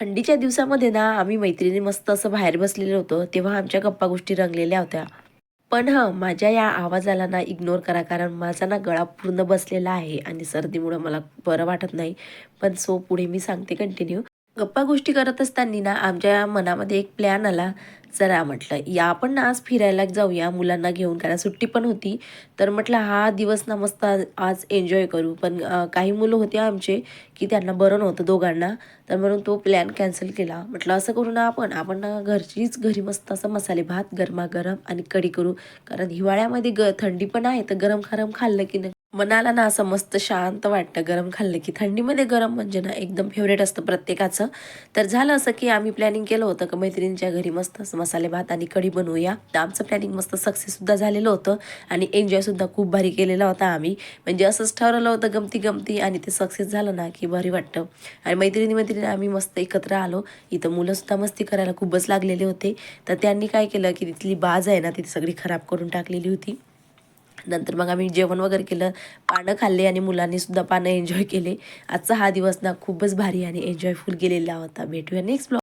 थंडीच्या दिवसामध्ये ना आम्ही मैत्रिणी मस्त असं बाहेर बसलेलो होतो तेव्हा आमच्या गप्पा गोष्टी रंगलेल्या होत्या. पण हां माझ्या या आवाजाला ना इग्नोर करा कारण माझा ना गळा पूर्ण बसलेला आहे आणि सर्दीमुळं मला बरं वाटत नाही. पण सो पुढे मी सांगते कंटिन्यू गप्पा गोष्टी करत असताना ना आमच्या मनामध्ये एक प्लॅन आला चला म्हटलं या आपण ना आज फिरायला जाऊया मुलांना घेऊन कारण सुट्टी पण होती. तर म्हटलं हा दिवस ना मस्त आज- आज एन्जॉय करू. पण काही मुलं होते आमचे की त्यांना बरं नव्हतं दोघांना. तर म्हणून तो प्लॅन कॅन्सल केला. म्हटलं असं करू ना आपण. आपण ना घरचीच घरी मस्त असं मसाले भात गरमागरम आणि कढी करू. कारण हिवाळ्यामध्ये ग थंडी पण आहे तर गरम गरम खाल्लं की नाही. मनाला ना असं मस्त शांत वाटतं गरम खाल्लं की. थंडीमध्ये गरम म्हणजे ना एकदम फेवरेट असतं प्रत्येकाचं. तर झालं असं की आम्ही प्लॅनिंग केलं होतं का मैत्रिणींच्या घरी मस्त असं मसाले भात आणि कढी बनवूया. तर आमचं प्लॅनिंग मस्त सक्सेससुद्धा झालेलं होतं आणि एन्जॉयसुद्धा खूप भारी केलेला होता आम्ही. म्हणजे असंच ठरवलं होतं गमती गमती आणि ते सक्सेस झालं ना की भारी वाटतं. आणि मैत्रिणी मैत्रिणी आम्ही मस्त एकत्र आलो. इथं मुलंसुद्धा मस्ती करायला खूपच लागलेले होते. तर त्यांनी काय केलं की तिथली बाज आहे ना ती सगळी खराब करून टाकलेली होती. नंतर मग आम्ही जेवण वगैरे केलं पानं खाल्ले आणि मुलांनी सुद्धा पानं एन्जॉय केले. आजचा हा दिवस ना खूपच भारी आणि एन्जॉयफुल गेलेला होता. भेटूया नेक्स्ट